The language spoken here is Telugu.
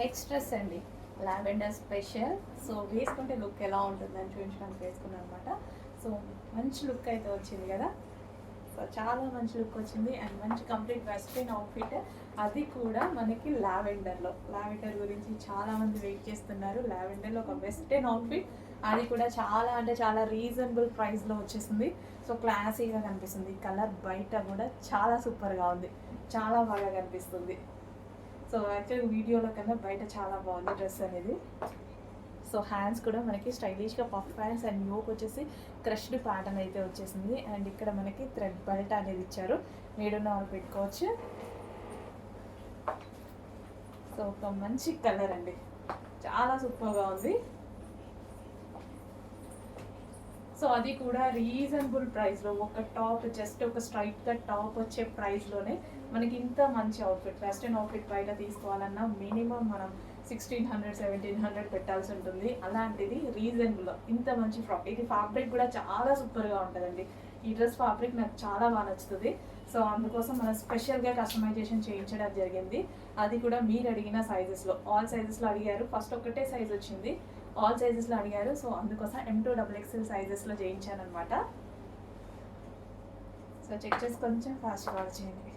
నెక్స్ట్ డ్రెస్ అండి. లావెండర్ స్పెషల్ సో వేసుకుంటే లుక్ ఎలా ఉంటుందని చూపించడానికి వేసుకున్నాను అనమాట సో మంచి లుక్ అయితే వచ్చింది కదా. సో చాలా మంచి లుక్ వచ్చింది. అండ్ మంచి కంప్లీట్ వెస్ట్రన్ అవుట్ఫిట్ అది కూడా మనకి లావెండర్లో లావెండర్ గురించి చాలామంది వెయిట్ చేస్తున్నారు. లావెండర్లో ఒక వెస్ట్రన్ అవుట్ఫిట్ అది కూడా చాలా అంటే చాలా రీజనబుల్ ప్రైస్లో వచ్చేసింది. సో క్లాసీగా కనిపిస్తుంది. కలర్ బయట కూడా చాలా సూపర్గా ఉంది. చాలా బాగా కనిపిస్తుంది. సో యాక్చువల్ వీడియోలో కన్నా బయట చాలా బాగుంది డ్రెస్ అనేది. సో హ్యాండ్స్ కూడా మనకి స్టైలిష్గా పఫ్ హ్యాండ్స్ అండ్ యోక్ వచ్చేసి క్రష్డ్ ప్యాటర్న్ అయితే వచ్చేసింది. అండ్ ఇక్కడ మనకి థ్రెడ్ బెల్ట్ అనేది ఇచ్చారు. మీడున్న వాళ్ళు పెట్టుకోవచ్చు. సో ఒక మంచి కలర్ అండి. చాలా సూపర్గా ఉంది. సో అది కూడా రీజనబుల్ ప్రైస్లో ఒక టాప్ జస్ట్ ఒక స్ట్రైట్ టాప్ వచ్చే ప్రైస్లోనే మనకి ఇంత మంచి అవుట్ఫిట్ వెస్ట్రన్ అవుట్ఫిట్ బయట తీసుకోవాలన్నా మినిమం మనం సిక్స్టీన్ హండ్రెడ్ సెవెంటీన్ హండ్రెడ్ పెట్టాల్సి ఉంటుంది. అలాంటిది రీజనబుల్ ఇంత మంచి ఫ్రాక్ ఇది ఫ్యాబ్రిక్ కూడా చాలా సూపర్గా ఉంటుందండి. ఈ డ్రెస్ ఫ్యాబ్రిక్ నాకు చాలా బాగా నచ్చుతుంది. సో అందుకోసం మనం స్పెషల్గా కస్టమైజేషన్ చేయించడం జరిగింది. అది కూడా మీరు అడిగిన సైజెస్లో ఆల్ సైజెస్లో అడిగారు. ఫస్ట్ ఒకటే సైజ్ వచ్చింది. ఆల్ సైజెస్లో అడిగారు. సో అందుకోసం ఎం టూ డబుల్ ఎక్స్ఎల్ సైజెస్లో చేయించాను అనమాట సో చెక్ చేసి కొంచెం ఫాస్ట్గా చేయండి.